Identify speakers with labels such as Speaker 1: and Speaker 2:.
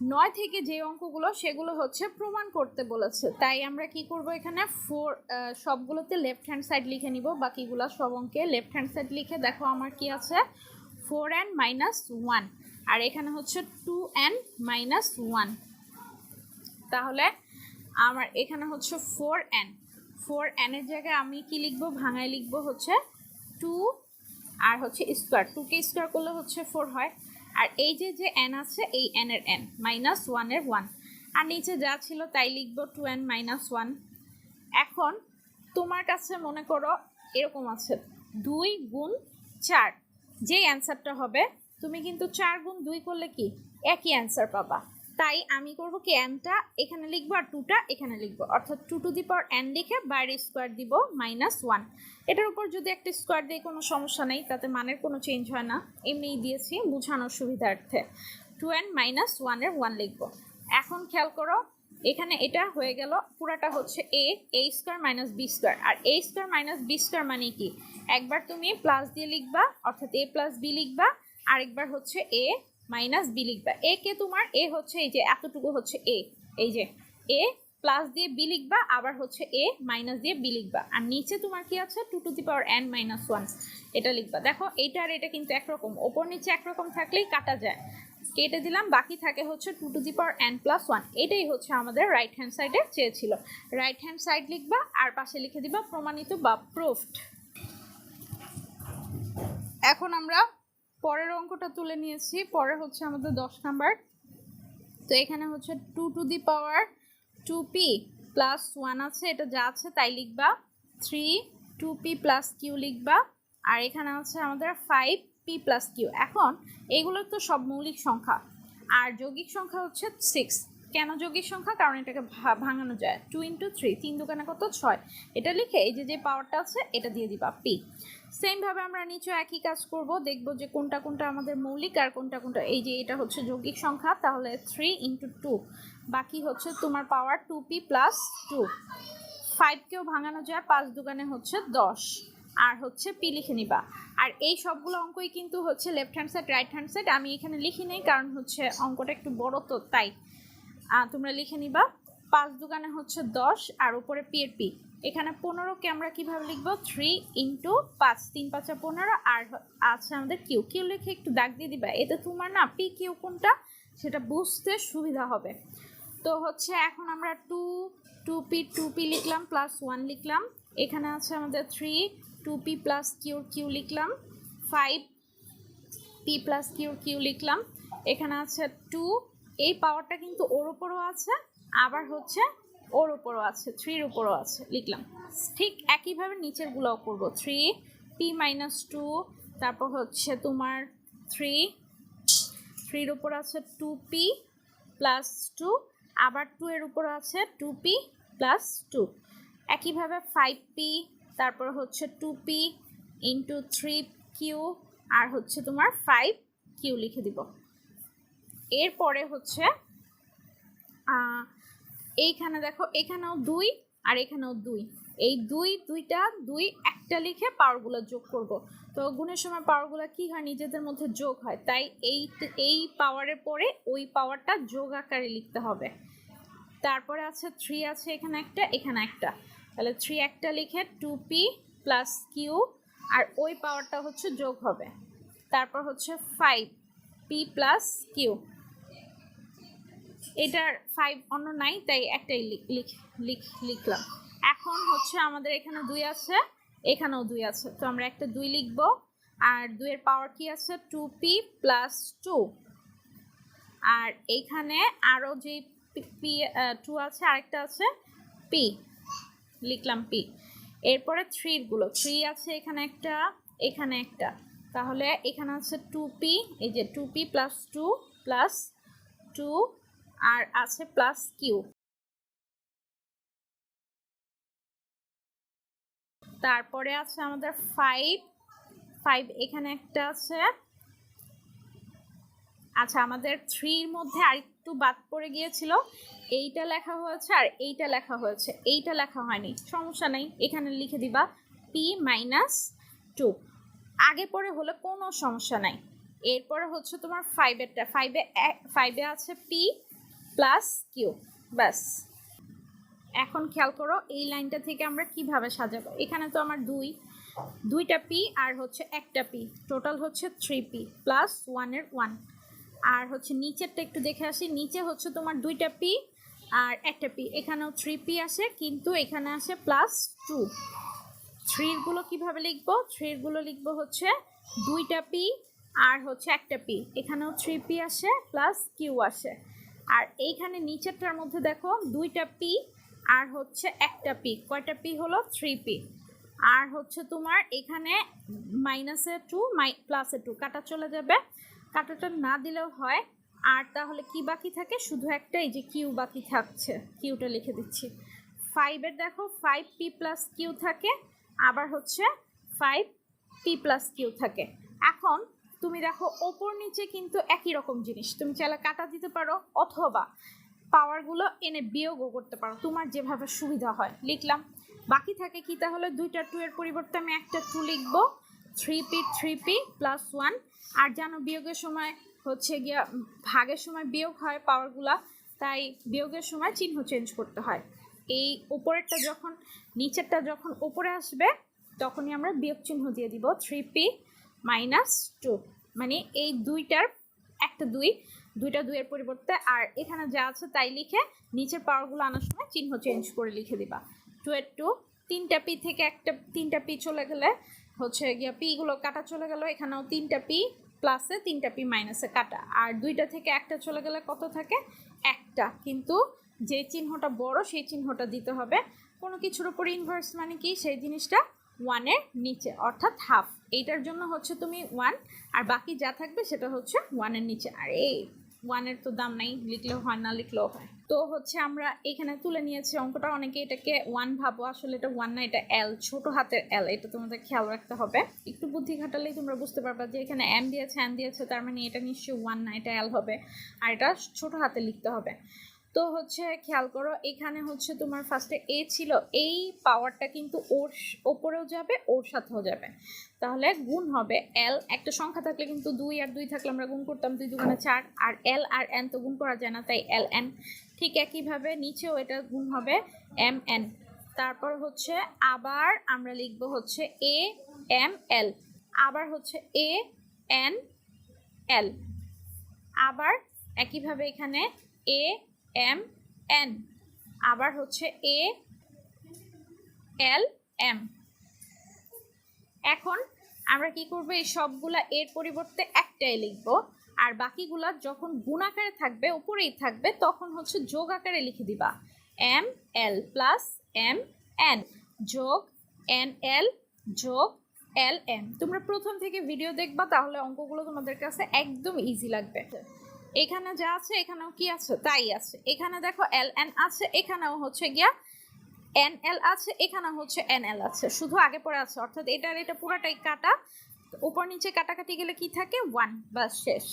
Speaker 1: নয় থেকে যে অঙ্কগুলো সেগুলো হচ্ছে প্রমাণ করতে বলেছে। তাই আমরা কি করব এখানে? ফোর সবগুলোতে লেফট হ্যান্ড সাইড লিখে নিব। বাকিগুলো সব অঙ্কে লেফট হ্যান্ড সাইড লিখে দেখো আমার কি আছে? ফোর অ্যান্ড মাইনাস ওয়ান আর এখানে হচ্ছে টু অ্যান্ড মাইনাস ওয়ান তাহলে আমার এখানে হচ্ছে ফোর অ্যান ফোর অ্যানের জায়গায় আমি কি লিখব? ভাঙায় লিখব হচ্ছে টু আর হচ্ছে স্কোয়ার টুকে স্কোয়ার করলে হচ্ছে ফোর হয়। আর এই যে যে এন আছে, এই এন এর এন মাইনাস ওয়ানের ওয়ান আর নিচে যা ছিল তাই লিখব টু এন মাইনাস ওয়ান এখন তোমার কাছে মনে করো এরকম আছে, দুই গুণ চার। যেই অ্যান্সারটা হবে, তুমি কিন্তু চার গুণ দুই করলে কি? একই অ্যান্সার পাবা। তাই আমি করব কি এনটা এখানে লিখব আর টুটা এখানে লিখব। অর্থাৎ two to the power N লিখে বাইরে স্কোয়ার দিব মাইনাস ওয়ান এটার উপর যদি একটা স্কোয়ার দিয়ে কোনো সমস্যা নেই, তাতে মানের কোনো চেঞ্জ হয় না। এমনিই দিয়েছি বোঝানোর সুবিধার্থে। টু এন মাইনাস ওয়ানের ওয়ান লিখব। এখন খেয়াল করো, এখানে এটা হয়ে গেল, পুরাটা হচ্ছে A A square minus B square R A square minus B square মানে কি? একবার তুমি প্লাস দিয়ে লিখবা, অর্থাৎ এ প্লাস বি লিখবা, আরেকবার হচ্ছে এ মাইনাস বি লিখবা। এ কে তোমার? এ হচ্ছে এই যে এতটুকু হচ্ছে এ এই যে এ প্লাস দিয়ে বি লিখবা, আবার হচ্ছে এ মাইনাস দিয়ে বি লিখবা। আর নিচে তোমার কি আছে? Two to the power N minus one এটা লিখবা। দেখো এইটা আর এটা কিন্তু একরকম। ওপর নিচে একরকম থাকলেই কাটা যায়। কেটে দিলাম, বাকি থাকে হচ্ছে two to the power N plus one এটাই হচ্ছে আমাদের রাইট হ্যান্ড সাইডে চেয়েছিল। রাইট হ্যান্ড সাইড লিখবা, আর পাশে লিখে দিবা প্রমাণিত বা প্রুফড এখন আমরা পরের অঙ্কটা তুলে নিয়েছি। পরে হচ্ছে আমাদের দশ নাম্বার। তো এখানে হচ্ছে two to the power two P plus one আছে, এটা যা আছে তাই লিখবা। Three two P plus Q লিখবা। আর এখানে আছে আমাদের ফাইভ পি প্লাস কিউ এখন এগুলো তো সব মৌলিক সংখ্যা। আর যৌগিক সংখ্যা হচ্ছে সিক্স কেন যৌগিক সংখ্যা? কারণ এটাকে ভাঙানো যায়। টু ইন্টু থ্রি তিন দোকানে কত? ছয়। এটা লিখে এই যে যে পাওয়ারটা আছে, এটা দিয়ে দিবা পি সেমভাবে আমরা নিচে একই কাজ করব। দেখব যে কোনটা কোনটা আমাদের মৌলিক আর কোনটা কোনটা। এই যে, এটা হচ্ছে যৌগিক সংখ্যা, তাহলে থ্রি ইন্টু টু বাকি হচ্ছে তোমার power two P plus two ফাইভকেও ভাঙানো যায়, পাঁচ দোকানে হচ্ছে দশ। আর হচ্ছে পি লিখে নিবা। আর এই সবগুলো অঙ্কই কিন্তু হচ্ছে left hand side right hand side আমি এখানে লিখি নেই, কারণ হচ্ছে অঙ্কটা একটু বড় তো, তাই। তোমরা লিখে নিবা। পাঁচ দোকানে হচ্ছে দশ, আর উপরে পি এর পি এখানে পনেরোকে আমরা কীভাবে লিখব? থ্রি ইন্টু পাঁচ, তিন পাঁচা পনেরো, আর আছে আমাদের কিউ কিউ লিখে একটু দাগ দিয়ে দিবা। এতে তোমার না পি কিউ কোনটা? সেটা বুঝতে সুবিধা হবে। তো হচ্ছে এখন আমরা two two P two P লিখলাম প্লাস ওয়ান লিখলাম। এখানে আছে আমাদের থ্রি টু পি প্লাস কিউর কিউ লিখলাম। Five P plus Q Q লিখলাম। এখানে আছে টু এই পাওয়ারটা কিন্তু ওর উপরও আছে, আবার হচ্ছে ওর উপরও আছে থ্রির উপরও আছে, লিখলাম। ঠিক একইভাবে নিচেরগুলোও করব থ্রি পি মাইনাস টু তারপর হচ্ছে তোমার থ্রি থ্রির উপর আছে টু পি প্লাস টু আবার টু এর উপর আছে টু পি প্লাস টু একইভাবে ফাইভ পি তারপর হচ্ছে two P into three Q আর হচ্ছে তোমার ফাইভ কিউ লিখে দিব। এরপরে হচ্ছে এইখানে দেখো, এখানেও দুই আর এখানেও দুই। এই দুই, দুইটা, দুই একটা লিখে পাওয়ারগুলো যোগ করব। তো গুণের সময় পাওয়ারগুলো কি হয়? নিজেদের মধ্যে যোগ হয়। তাই এই এই পাওয়ারের পরে ওই পাওয়ারটা যোগ আকারে লিখতে হবে। তারপরে আছে থ্রি আছে, এখানে একটা এখানে একটা। তাহলে থ্রি একটা লিখে টু পি প্লাস কিউ আর ওই পাওয়ারটা হচ্ছে যোগ হবে। তারপর হচ্ছে ফাইভ পি প্লাস কিউ এটার ফাইভ অন্য নাই, তাই একটাই লিখ লিখ- লিখ, লিখলাম। এখন হচ্ছে আমাদের এখানে দুই আছে, এখানেও দুই আছে। তো আমরা একটা দুই লিখব, আর দুইয়ের পাওয়ার কি আছে? টু পি প্লাস টু আর এইখানে আরও যে পি টু আছে, আরেকটা আছে পি লিখলাম পি এরপরে থ্রিরগুলো থ্রি আছে এখানে একটা এখানে একটা। তাহলে এখানে আছে টু পি এই যে two P plus two plus two আর আছে প্লাস কিউ তারপরে আছে আমাদের ফাইভ ফাইভ এখানে একটা আছে। আচ্ছা আমাদের থ্রির মধ্যে আরেকটু বাদ পড়ে গিয়েছিল। এইটা লেখা হয়েছে আর এইটা লেখা হয়েছে। এইটা লেখা হয়নি। সমস্যা নেই, এখানে লিখে দিবা। পি মাইনাস টু আগে পরে হলে কোনো সমস্যা নাই। এরপরে হচ্ছে তোমার ফাইভেরটা ফাইভে ফাইভে আছে পি প্লাস কিউ, ব্যাস। এখন খেয়াল করো, এই লাইনটা থেকে আমরা কীভাবে সাজাবো? এখানে তো আমার দুই, দুইটা পি আর হচ্ছে একটা পি। টোটাল হচ্ছে থ্রি পি প্লাস ওয়ানের ওয়ান। আর হচ্ছে নিচেরটা একটু দেখে আসি, নিচে হচ্ছে তোমার দুইটা পি আর একটা পি। এখানেও থ্রি পি আসে, কিন্তু এখানে আসে প্লাস টু। থ্রিরগুলো কীভাবে লিখব? থ্রিরগুলো লিখব হচ্ছে দুইটা পি আর হচ্ছে একটা পি। এখানেও থ্রি পি আসে, প্লাস কিউ আসে। আর এইখানে নিচেরটার মধ্যে দেখো দুইটা পি, আর হচ্ছে একটা পি। কয়টা পি হলো? Three P. আর হচ্ছে তোমার এখানে মাইনাসে টু মাই প্লাসে টু কাটা চলে যাবে। কাটাটা না দিলেও হয়। আর তাহলে কি বাকি থাকে? শুধু একটা এই যে কিউ বাকি থাকছে। কিউটা লিখে দিচ্ছি। ফাইভের দেখো ফাইভ পি প্লাস কিউ থাকে। আবার হচ্ছে ফাইভ পি প্লাস কিউ থাকে। এখন তুমি দেখো, ওপর নিচে কিন্তু একই রকম জিনিস। তুমি চাইলে কাটা দিতে পারো অথবা পাওয়ারগুলো এনে বিয়োগও করতে পারো। তোমার যেভাবে সুবিধা হয়। লিখলাম। বাকি থাকে কি? তাহলে দুইটা টু এর পরিবর্তে আমি একটা টু লিখব। Three P three P plus one আর জানো, বিয়োগের সময় হচ্ছে গিয়া ভাগের সময় বিয়োগ হয় পাওয়ারগুলা। তাই বিয়োগের সময় চিহ্ন চেঞ্জ করতে হয়। এই উপরেরটা যখন, নিচেরটা যখন ওপরে আসবে, তখনই আমরা বিয়োগ চিহ্ন দিয়ে দিব। Three P minus two. মানে এই দুইটার, একটা দুই, দুইটা দুইয়ের পরিবর্তে, আর এখানে যা আছে তাই লিখে নিচের পাওয়ারগুলো আনার সময় চিহ্ন চেঞ্জ করে লিখে দিবা। টু এর টু তিনটা পি থেকে একটা, তিনটা পি চলে গেলে হচ্ছে গিয়া পিগুলো কাটা চলে গেল, এখানেও তিনটা পি প্লাসে তিনটা পি মাইনাসে কাটা। আর দুইটা থেকে একটা চলে গেলে কত থাকে? একটা। কিন্তু যে চিহ্নটা বড়, সেই চিহ্নটা দিতে হবে। কোনো কিছুর উপর ইনভার্স মানে কি? সেই জিনিসটা ওয়ানের নিচে, অর্থাৎ হাফ এইটার জন্য হচ্ছে তুমি ওয়ান আর বাকি যা থাকবে সেটা হচ্ছে ওয়ানের নিচে। আর এই ওয়ানের তো দাম নাই, লিখলেও হয়, না লিখলেও হয়। তো হচ্ছে আমরা এখানে তুলে নিয়েছি অঙ্কটা। অনেকে এটাকে ওয়ান ভাবো, আসলে এটা ওয়ান না, এটা এল ছোট হাতের এল এটা তোমাদের খেয়াল রাখতে হবে। একটু বুদ্ধি খাটালেই তোমরা বুঝতে পারবা যে এখানে এম দিয়েছে এন দিয়েছে, তার মানে এটা নিশ্চয়ই ওয়ান না, এটা এল হবে। আর এটা ছোট হাতে লিখতে হবে। তো হচ্ছে খেয়াল করো, এখানে হচ্ছে তোমার ফার্স্টে এ ছিল, এই পাওয়ারটা কিন্তু ওর ওপরেও যাবে, ওর সাথেও যাবে। তাহলে গুণ হবে এল একটা সংখ্যা থাকলে কিন্তু দুই আর দুই থাকলে আমরা গুণ করতাম দুই দুগুণে চার, আর এল আর এন তো গুণ করা যায় না, তাই এল এন ঠিক একইভাবে নিচেও এটা গুণ হবে এম এন তারপর হচ্ছে আবার আমরা লিখব হচ্ছে এ এম এল আবার হচ্ছে এ এন এল আবার একইভাবে এখানে এ এম, এন। আবার হচ্ছে এ, এল, এম। এখন আমরা কি করব? এই সবগুলা এর পরিবর্তে একটাই লিখব। আর বাকিগুলা যখন গুণ আকারে থাকবে, উপরেই থাকবে, তখন হচ্ছে যোগ আকারে লিখে দিবা। M, L plus M, N. যোগ, এন, এল, যোগ, এল, এম। তোমরা প্রথম থেকে ভিডিও দেখবা, তাহলে অঙ্কগুলো তোমাদের কাছে একদম ইজি লাগবে। এখানে যা আছে, এখানেও কি আছে? তাই আছে। এখানে দেখো এল এন আছে, এখানেও হচ্ছে গিয়া এন এল আছে এখানে হচ্ছে এন এল আছে। শুধু আগে পরে আছে, অর্থাৎ এটার, এটা পুরাটাই কাটা। উপর, নিচে কাটাকাটি গেলে কি থাকে? ওয়ান বা শেষ।